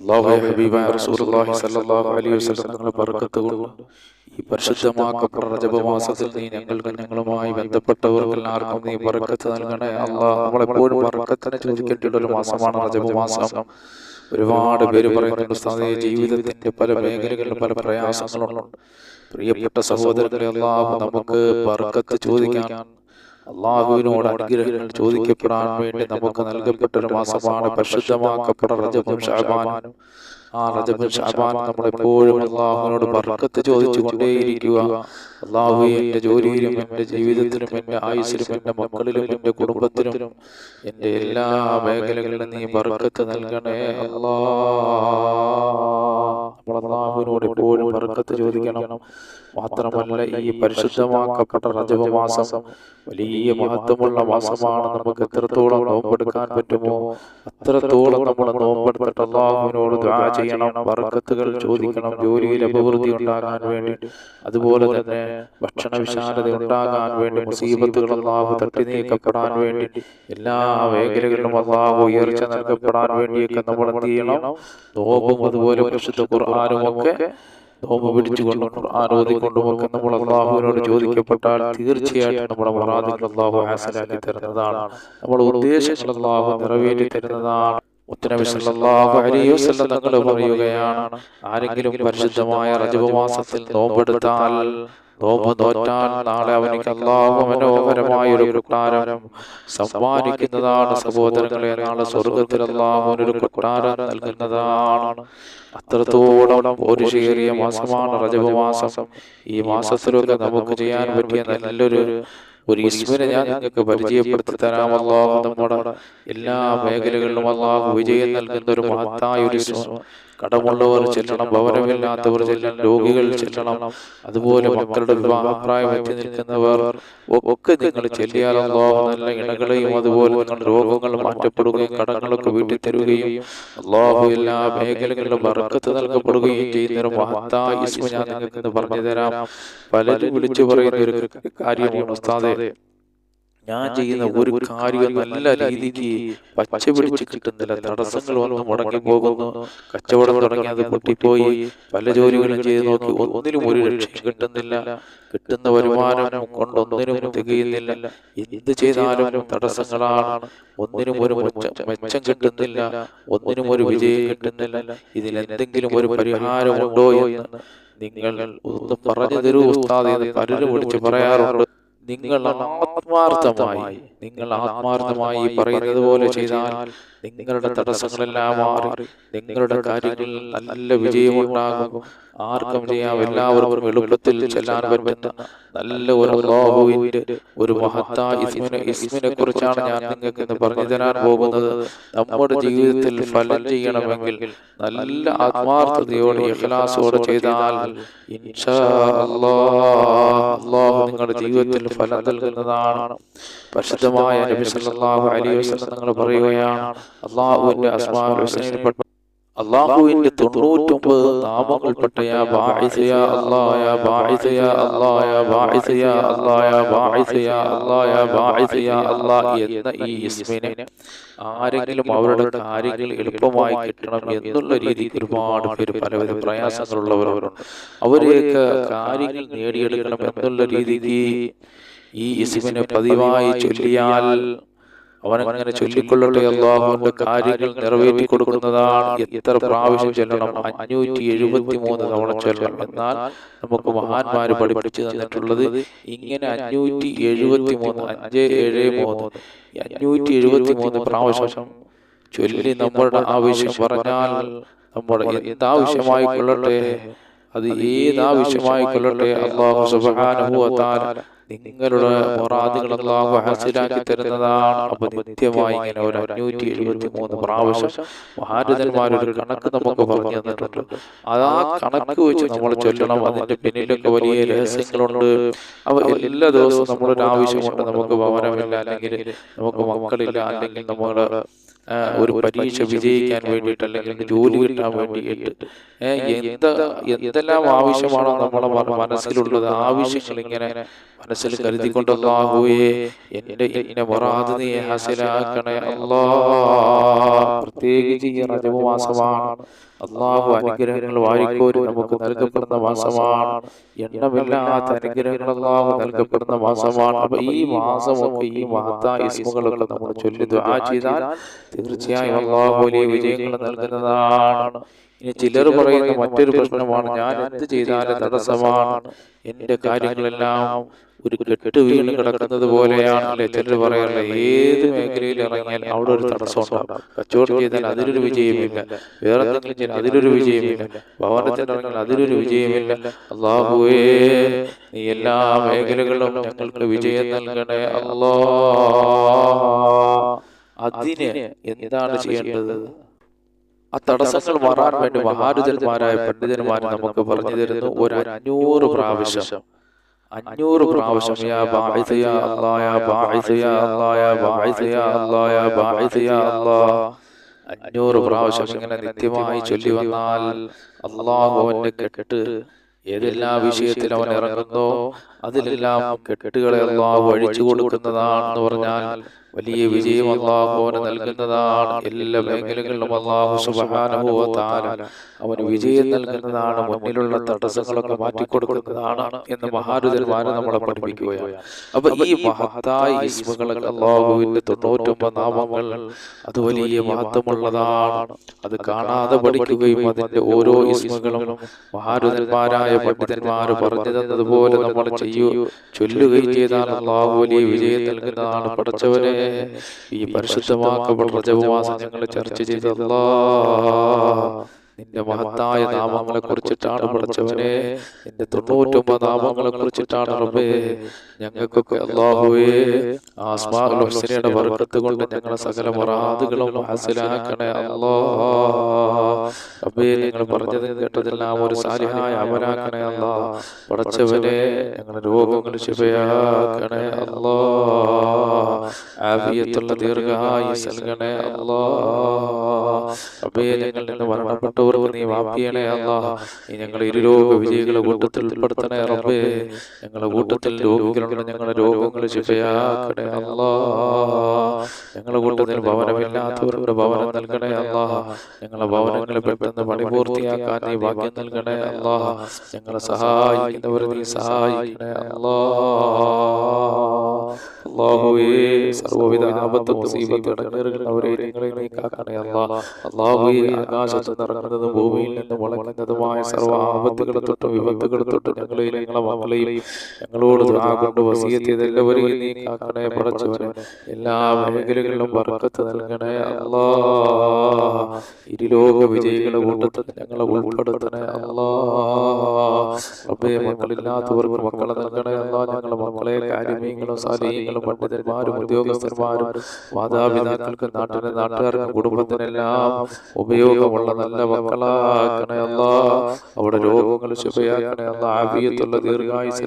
ഹബീബായ റസൂലുള്ളാഹി സ്വല്ലല്ലാഹു അലൈഹി വസല്ലം ബർക്കത്ത് കൊണ്ട് ഈ പരിശുദ്ധമാക്കപ്പെട്ട റജബമാസത്തിൽ നീ ഞങ്ങൾക്ക് ഞങ്ങളുമായി ബന്ധപ്പെട്ടവർക്കെല്ലാവർക്കും നീ ബർക്കത്ത് നൽകണേ. അള്ളാഹ് നമ്മളെപ്പോഴും ബർക്കത്തിനെ ഒരു മാസമാണ് രജപമാസം മാസം. ഒരുപാട് പേര് പറയുന്നുണ്ട് ജീവിതത്തിന്റെ പല മേഖലകളിലും പല പ്രയാസങ്ങളുണ്ട്. പ്രിയപ്പെട്ട സഹോദരങ്ങളെ അള്ളാഹു നമുക്ക് ബർക്കത്ത് ചോദിക്കാൻ അള്ളാഹുവിനോട് അനുഗ്രഹങ്ങൾ ചോദിക്കപ്പെടാൻ വേണ്ടി നമുക്ക് നൽകപ്പെട്ട ഒരു മാസമാണ് പരിശുദ്ധമാക്കപ്പെട്ട റജബും ഷാബാനും. ആ റജബും ഷാബാനും നമ്മളെപ്പോഴും അള്ളാഹുവിനോട് ബർക്കത്ത് ചോദിച്ചു കൊണ്ടേയിരിക്കുക അള്ളാഹു എന്റെ ജോലിയിലും എന്റെ ജീവിതത്തിലും എന്റെ ആയുസ്സിലും എന്റെ മക്കളിലും എന്റെ കുടുംബത്തിലും എന്റെ എല്ലാ മേഖലകളിലും നീ ബർക്കത്ത് നൽകണേ അള്ളാഹുവിനോട് എപ്പോഴും ബർക്കത്ത് ചോദിക്കണം. മാത്രമല്ല ഈ പരിശുദ്ധമാക്കപ്പെട്ട റജബ മാസം വലിയ മഹത്വമുള്ള മാസമാണ് നമുക്ക് എത്രത്തോളം നോമ്പെടുക്കാൻ പറ്റുമോ? അത്രത്തോളം നമ്മൾ നോമ്പെടുത്തിട്ട് അള്ളാഹുവിനോട് ദ്വാ ചെയ്യണം. ബർക്കത്തുകൾ ചോദിക്കണം. ജോലിയിൽ അഭിവൃദ്ധി ഉണ്ടാകാൻ വേണ്ടി. അതുപോലെ തന്നെ ഭക്ഷണ വിശാലത ഉണ്ടാകാൻ വേണ്ടി മുസീബത്തുകൾ അള്ളാഹു തട്ടി നീക്കപ്പെടാൻ വേണ്ടി എല്ലാ മേഖലകളിലും അള്ളാഹു ഉയർച്ച നൽകപ്പെടാൻ വേണ്ടിയൊക്കെ നമ്മൾ എന്ത് ചെയ്യണം? നോമ്പും അതുപോലെ പരിശുദ്ധ ഖുർആാനും ഒക്കെ നോമ്പ് പിടിച്ചുകൊണ്ടും ഒക്കെ നമ്മൾ അള്ളാഹുവിനോട് ചോദിക്കപ്പെട്ടാൽ തീർച്ചയായിട്ടും നമ്മുടെ മറാദികൾ അള്ളാഹു ഹാസലാക്കി തരുന്നതാണ്. നമ്മുടെ ഉദ്ദേശങ്ങൾ അള്ളാഹു നിറവേറ്റി തരുന്നതാണ്. പറയുകയാണ് ആരെങ്കിലും പരിശുദ്ധമായ റജബ മാസത്തിൽ നോമ്പെടുത്താൽ നാളെ അവനിക്ക് ഒരു സമ്മാനിക്കുന്നതാണ് സഹോദരങ്ങളെ. നാളെ സ്വർഗത്തിൽ അള്ളാഹു ഒരു കൊട്ടാരം നൽകുന്നതാണ്. അത്രത്തോളം പോരുഷേറിയ മാസമാണ് റജബ് മാസം. ഈ മാസത്തിലൊക്കെ നമുക്ക് ചെയ്യാൻ പറ്റിയ നല്ലൊരു ഒരു ഇസ്മിനെ ഞാൻ നിങ്ങൾക്ക് പരിചയപ്പെടുത്തി തരാം അള്ളാഹു നമ്മുടെ എല്ലാ മേഖലകളിലും അള്ളാഹു വിജയം നൽകുന്ന ഒരു മഹത്തായ ഒരു ഇസ്മ കടമുള്ളവർ ചെല്ലണം ഭവനമില്ലാത്തവർ ചെല്ലണം രോഗികൾ ചെല്ലണം അതുപോലെ മക്കളുടെ വിവാഹപ്രായം എത്തി നിൽക്കുന്നവർ ഒക്കെ നിങ്ങൾ ചെല്ലിയാൽ അള്ളാഹു നല്ല ഇണകളെയും അതുപോലെ നിങ്ങളുടെ രോഗങ്ങൾ മാറ്റപ്പെടുകയും കടങ്ങളൊക്കെ വീട്ടിൽ തരുകയും അള്ളാഹു എല്ലാ മേഖലകളിലും വറക്കത്ത് നൽകപ്പെടുകയും ചെയ്യുന്ന ഒരു മഹത്തായ ഞാൻ നിങ്ങൾക്ക് പറഞ്ഞു തരാം. പലരും വിളിച്ചു പറയുന്ന ഒരു കാര്യമാണ് ഉസ്താദെ ഞാൻ ചെയ്യുന്ന ഒരു കാര്യം നല്ല രീതിക്ക് പച്ച പിടിച്ച് കിട്ടുന്നില്ല. തടസ്സങ്ങൾ വന്ന് മുടങ്ങി പോകുന്നു. കച്ചവടം തുടങ്ങി അത് പൊട്ടിപ്പോയി. പല ജോലികളും ചെയ്ത് നോക്കി. ഒന്നിനും ഒരു രക്ഷയും കിട്ടുന്നില്ല. കിട്ടുന്ന വരുമാനം കൊണ്ടൊന്നിനും തികയുന്നില്ല എന്ത് ചെയ്താലും തടസ്സങ്ങളാണ്. ഒന്നിനും ഒരു മെച്ചം കിട്ടുന്നില്ല. ഒന്നിനും ഒരു വിജയം കിട്ടുന്നില്ല. ഇതിൽ എന്തെങ്കിലും ഒരു പരിഹാരമുണ്ടോ എന്ന് നിങ്ങൾ ഒന്ന് പറഞ്ഞു തരൂ. ഉസ്താദ് പലരും വിളിച്ച് പറയാറുണ്ട്. നിങ്ങൾ ആത്മാർത്ഥമായി നിങ്ങൾ ആത്മാർത്ഥമായി പറയുന്നത് പോലെ ചെയ്താൽ നിങ്ങളുടെ തടസ്സങ്ങളെല്ലാം മാറി. നിങ്ങളുടെ കാര്യങ്ങളിൽ നല്ല വിജയം ഉണ്ടാകും. ആർക്കും ചെയ്യാം. എല്ലാവർക്കും എളുപ്പത്തിൽ ചെല്ലാൻ പറ്റുന്ന നല്ല ഒരു അള്ളാഹുവിന്റെ ഒരു മഹത്തായ ഇസ്മിനെ ഇസ്മിനെ കുറിച്ചാണ് ഞാൻ നിങ്ങൾക്ക് ഇന്ന് പറഞ്ഞു തരാൻ പോകുന്നത്. നമ്മുടെ ജീവിതത്തിൽ ഫലം ചെയ്യണമെങ്കിൽ നല്ല ആത്മാർത്ഥതയോടെ ഇഖ്ലാസോടെ ചെയ്താൽ ഇൻഷാ അള്ളാഹു നിങ്ങളുടെ ജീവിതത്തിൽ ഫലം നൽകുന്നതാണ്. പരിശുദ്ധമായ നബി സല്ലല്ലാഹു അലൈഹി വസല്ലം തങ്ങൾ പറയുകയാണ് അല്ലാഹുവിന്റെ അസ്മാഉൽ ഹുസ്നയിൽപ്പെട്ട അള്ളാഹുവിന്റെ തൊണ്ണൂറ്റൊമ്പത് നാമങ്ങൾപ്പെട്ട യാ ബാഇസ യാ അല്ലാഹ യാ ബാഇസ യാ അല്ലാഹ യാ ബാഇസ യാ അല്ലാഹ യാ ബാഇസ യാ അല്ലാഹ യാ അല്ലാഹ് എന്ന ഈ ഇസ്മിനെ ആരെങ്കിലും അവരുടെ കാര്യങ്ങൾ എളുപ്പമായി കിട്ടണം എന്നുള്ള രീതിയിൽ ഒരുപാട് പേര് പലവിധ പ്രയാസങ്ങളുള്ളവരുണ്ട്. അവരെയൊക്കെ കാര്യങ്ങൾ നേടിയെടുക്കണം എന്നുള്ള രീതിക്ക് ഈ ഇസ്മിനെ പതിവായി ചൊല്ലിയാൽ അവനങ്ങനെ ചൊല്ലിക്കൊള്ളട്ടെ അള്ളാഹുവിന്റെ കാര്യങ്ങൾ നിറവേറ്റി കൊടുക്കുന്നതാണ് എത്ര പ്രാവശ്യം ചൊല്ലണം? അഞ്ഞൂറ്റി എഴുപത്തി മൂന്ന് തവണ ചൊല്ലണം. എന്നാൽ നമുക്ക് മഹാന്മാര് പഠിപ്പിച്ചു തന്നിട്ടുള്ളത് ഇങ്ങനെ അഞ്ഞൂറ്റി എഴുപത്തി മൂന്ന് അഞ്ച് ഏഴ് മൂന്ന്. അഞ്ഞൂറ്റി എഴുപത്തി മൂന്ന് പ്രാവശ്യം ചൊല്ലി നമ്മുടെ ആവശ്യം പറഞ്ഞാൽ നമ്മുടെ എന്താവശ്യമായി കൊള്ളട്ടെ? അത് ഏതാവശ്യമായി കൊള്ളട്ടെ? അള്ളാഹു തആല നിങ്ങളുടെ മൊറാദുകൾ അള്ളാഹു ഹാസിലാക്കി തരുന്നതാണ്. അപ്പൊ നിത്യമായി ഇങ്ങനെ ഒരു അഞ്ഞൂറ്റി എഴുപത്തി മൂന്ന് പ്രാവശ്യം മഹാരഥന്മാരൊരു കണക്ക് നമുക്ക് പറഞ്ഞു തന്നിട്ടുണ്ട്. അത് ആ കണക്ക് വെച്ച് നമ്മൾ ചൊല്ലണം. അതിന്റെ പിന്നിലൊക്കെ വലിയ രഹസ്യങ്ങളുണ്ട്. അവ എല്ലാ ദിവസവും നമ്മളൊരു ആവശ്യമുണ്ട് നമുക്ക് ഭവനമില്ല അല്ലെങ്കിൽ നമുക്ക് മക്കളില്ല. അല്ലെങ്കിൽ നമ്മുടെ ഒരു പരീക്ഷ വിജയിക്കാൻ വേണ്ടിയിട്ട് അല്ലെങ്കിൽ ജോലി കിട്ടാൻ വേണ്ടിയിട്ട് എന്ത് എന്തെല്ലാം ആവശ്യമാണോ നമ്മളെ മനസ്സിലുള്ളത്? ആവശ്യങ്ങൾ ഇങ്ങനെ മനസ്സിൽ കരുതിക്കൊണ്ട് അല്ലാഹുവേ എന്റെ എന്നെ വറാതെ നീ ഹാസിലാക്കണേ അല്ലാ. പ്രത്യേകിച്ച് ഈ റജബ് മാസമാണ് അള്ളാഹു അനുഗ്രഹങ്ങൾ വാരിക്കോരി നമുക്ക് നൽകപ്പെടുന്ന മാസമാണ്. എണ്ണമില്ലാത്ത അനുഗ്രഹങ്ങൾ അള്ളാഹു നൽകപ്പെടുന്ന മാസമാണ്. അപ്പൊ ഈ മാസമൊക്കെ ഈ മഹത്തായ ഇസ്മുകളൊക്കെ നമ്മൾ ചൊല്ലി ദുആ ചെയ്താൽ തീർച്ചയായും അള്ളാഹു വലിയ വിജയങ്ങൾ നൽകുന്നതാണ്. ഇനി ചിലർ പറയുന്ന മറ്റൊരു പ്രശ്നമാണ് ഞാൻ എന്ത് ചെയ്താലും തടസ്സമാണ്. എന്റെ കാര്യങ്ങളെല്ലാം ഒരു കെട്ട് വീണ് കിടക്കുന്നത് പോലെയാണല്ലേ? ചിലർ പറയാറില്ല ഏത് മേഖലയിൽ ഇറങ്ങിയാൽ അവിടെ ഒരു തടസ്സം ഉണ്ടാകും കച്ചവടം ചെയ്താൽ അതിലൊരു വിജയമില്ല. വേറെ എന്തെങ്കിലും ചെയ്താൽ അതിലൊരു വിജയമില്ല. ഭവനത്തിൽ ഇറങ്ങിയാൽ അതിലൊരു വിജയമില്ല. അള്ളാഹുവേ നീ എല്ലാ മേഖലകളിലും ഞങ്ങൾക്ക് വിജയം നൽകണേ അല്ലാ അതിന് എന്താണ് ചെയ്യേണ്ടത്? ആ തടസ്സങ്ങൾ മാറാൻ വേണ്ടി മഹാരുജന്മാരായ പണ്ഡിതന്മാർ നമുക്ക് പറഞ്ഞു തരുന്നു. ഒരു അഞ്ഞൂറ് പ്രാവശ്യം. അഞ്ഞൂറ് പ്രാവശ്യം യാ അല്ലാ അഞ്ഞൂറ് പ്രാവശ്യം ഇങ്ങനെ നിത്യമായി ചൊല്ലി വന്നാൽ അള്ളാഹുവിന്റെ കെട്ട് ഏതെല്ലാം വിഷയത്തിൽ അവൻ ഇറങ്ങുന്നോ? അതിലെല്ലാം കെട്ടുകളെ അള്ളാഹു അഴിച്ചു കൊടുക്കുന്നതാണെന്ന് പറഞ്ഞാൽ വലിയ വിജയം അള്ളാഹുവിന് നൽകുന്നതാണ്. എല്ലാ മേഖലകളിലും അള്ളാഹു സുബ്ഹാനഹു വ തആല അവന് വിജയം നൽകുന്നതാണ് മുന്നിലുള്ള തടസ്സങ്ങളൊക്കെ മാറ്റിക്കൊടുക്കുന്നതാണ് എന്ന് മഹാരുതന്മാരെ നമ്മളെ പഠിപ്പിക്കുകയാണ്. അപ്പൊ ഈ മഹത്തായ ഇസ്മുകളൊക്കെ അള്ളാഹുവിന്റെ തൊണ്ണൂറ്റൊമ്പത് നാമങ്ങൾ അത് വലിയ മഹത്വമുള്ളതാണ്. അത് കാണാതെ പഠിക്കുകയും അതിന്റെ ഓരോ ഇസ്മുകളും മഹാരുതന്മാരായ പണ്ഡിതന്മാർ പറഞ്ഞു തന്നതുപോലെ നമ്മൾ ചെയ്യൂ ചൊല്ലുകയും ചെയ്താൽ അള്ളാഹു വലിയ വിജയം നൽകുന്നതാണ്. പഠിച്ചവരെ ഈ പരിശുദ്ധമാക്കപ്പെട്ട പ്രജവാസം ഞങ്ങൾ ചർച്ച ചെയ്തല്ലാ നിന്റെ മഹത്തായ നാമങ്ങളെ കുറിച്ചിട്ടാണ് പഠിച്ചവനെ നിന്റെ തൊണ്ണൂറ്റൊമ്പത് നാമങ്ങളെ കുറിച്ചിട്ടാണ് റബ്ബേ. ഞങ്ങൾക്കൊക്കെ അള്ളാഹുവേ ആസ്മാരുടെ ഹുസ്നയുടെ കൊണ്ട് ഞങ്ങളെ സകല മറാദുകളും ഹാസിലാക്കണേ അല്ലാ റബ്ബേ നിങ്ങൾ പറഞ്ഞത് കേട്ടതെല്ലാം ഒരു സാലിഹായ അവനാക്കണേ അല്ലാ പഠിച്ചവനെ ഞങ്ങളുടെ രോഗങ്ങൾ ശിവയാക്കണേ അല്ലാ ദീർഘായുസ് നൽകണേ അല്ലാ ഞങ്ങൾ നിന്ന് നീ വാപ്പിയണേ അല്ലാ നീ ഞങ്ങൾ ഇരുരോഗ വിജയികളെ കൂട്ടത്തിൽ ഉൾപ്പെടുത്തണേ റബ്ബേ. ഞങ്ങളുടെ കൂട്ടത്തിൽ രോഗികളുണ്ട് ഞങ്ങളുടെ രോഗങ്ങൾ ശിഫയാക്കണേ അല്ലാ ഞങ്ങളുടെ കൂട്ടത്തിൽ ഭവനമില്ലാത്തവരുടെ ഭവനം നൽകണേ ഞങ്ങളുടെ ഭവനങ്ങളെ പെട്ടെന്ന് പണിപൂർത്തിയാക്കാൻ നീ ഭാഗ്യം നൽകണേ ഞങ്ങളെ സഹായിക്കുന്നവരെ നീ സഹായിക്കണേ അല്ലാ അള്ളാഹുവേ സർവവിധ ആപത്ത് മുസീബത്ത് ഇടങ്ങേറുന്നവരെ നിങ്ങളെ നീ കാക്കണേ അല്ലാ അള്ളാഹുവേ ആകാശത്ത് നിറങ്ങുന്നതും ഭൂമിയിൽ നിന്ന് സർവ ആപത്തുകളെ തൊട്ടും വിപത്തുകളെ തൊട്ടും ഞങ്ങളെയും ഞങ്ങളെ മക്കളെയും ഞങ്ങളോട് ദുആ കൊണ്ട് വസീയത്ത് നീ കാക്കണേ എല്ലാ മേഖലകളിലും നൽകണേ അല്ലാ ഇരുലോക വിജയികളുടെ കൂട്ടത്തിൽ ഞങ്ങളെ ഉൾപ്പെടുത്തണേ അല്ലാ റബ്ബേ മക്കളില്ലാത്തവർക്ക് മക്കളെ നൽകണേ അല്ലാ ഞങ്ങളെ മക്കളെ കാര്യമീങ്ങളും സാലീങ്ങളും പണ്ഡിതന്മാരും ഉദ്യോഗസ്ഥന്മാരും മാതാപിതാക്കൾക്ക് നാട്ടിലെ നാട്ടുകാർക്കും കുടുംബത്തിനെല്ലാം ഉപയോഗമുള്ള നല്ല മക്കളാക്കണയല്ല അവിടെ രോഗങ്ങൾ ശുഭയാക്കണയല്ല ആവിയത്തുള്ള ആഫിയത്തുള്ള ദീർഘായുസ്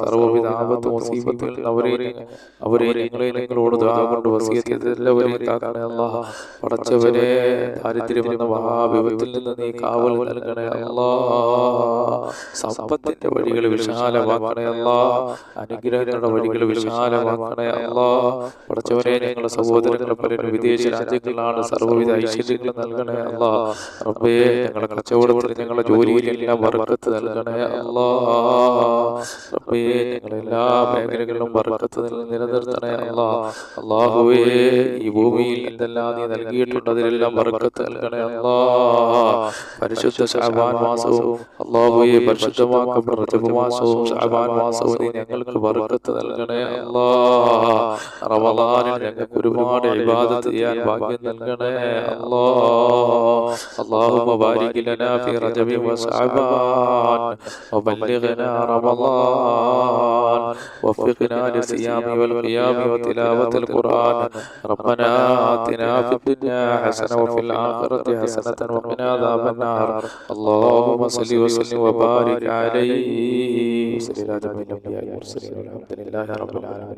സർവവിധ ആപത്ത് മുസീബത്തിൽ അവരെ അവരെ നിങ്ങളെ നിങ്ങളോട് കൊണ്ട് വസിയത്ത് പടച്ചവരെ എല്ലാവരെയും കാക്കണേ അല്ലാ. പടച്ചവനെ ദാരിദ്ര്യം എന്ന മഹാവിപത്തിൽ നിന്ന് നീ കാവൽ നൽകണയല്ല സമ്പത്തിന്റെ വഴികൾ വിശാലമാക്കണേ അല്ലാ. അനുഗ്രഹങ്ങളുടെ വഴികൾ വിശാലമാക്കണേ അള്ളാ പഠിച്ചവരെ ഞങ്ങളുടെ സഹോദരങ്ങളെ പലരും വിദേശ രാജ്യങ്ങളിലാണ് സർവവിധ ഐശ്വര്യങ്ങൾ നൽകണേ അള്ളാ. റബ്ബേ ഞങ്ങളുടെ കച്ചവടത്തിൽ ഞങ്ങളുടെ ജോലിയിലെല്ലാം ബർക്കത്ത് നൽകണേ അല്ലാ റബ്ബേ ഞങ്ങളുടെ എല്ലാ മേഖലകളിലും ബർക്കത്ത് നില- നിലനിർത്തണേ അള്ളാ. അല്ലാഹുവേ ഈ ഭൂമിയിൽ എന്തെല്ലാം നീ നൽകിയിട്ടുണ്ട് അതിലെല്ലാം ബർക്കത്ത് നൽകണേ അള്ളാ. പരിശുദ്ധ ശഅബാൻ മാസവും അല്ലാഹുവേ പരിശുദ്ധമാക്കപ്പെട്ട മാസവും ശഅബാൻ മാസവും നീ ഞങ്ങൾക്ക് ബർക്കത്ത് നൽകണേ അല്ലാ റമദാനിൽ ഞങ്ങൾക്ക് ഒരുപാട് ഇബാദത്ത് ചെയ്യാൻ ഭാഗ്യം നൽകണേ അല്ലാ اللهم بارك لنا في رجب وشعبان وبلغنا رمضان وفقنا للصيام والقيام وتلاوة القرآن ربنا آتنا في الدنيا حسنة وفي الآخرة حسنة وقنا عذاب النار اللهم صل وسلم وبارك عليه وصل على جميع الأنبياء والمرسلين والحمد لله رب العالمين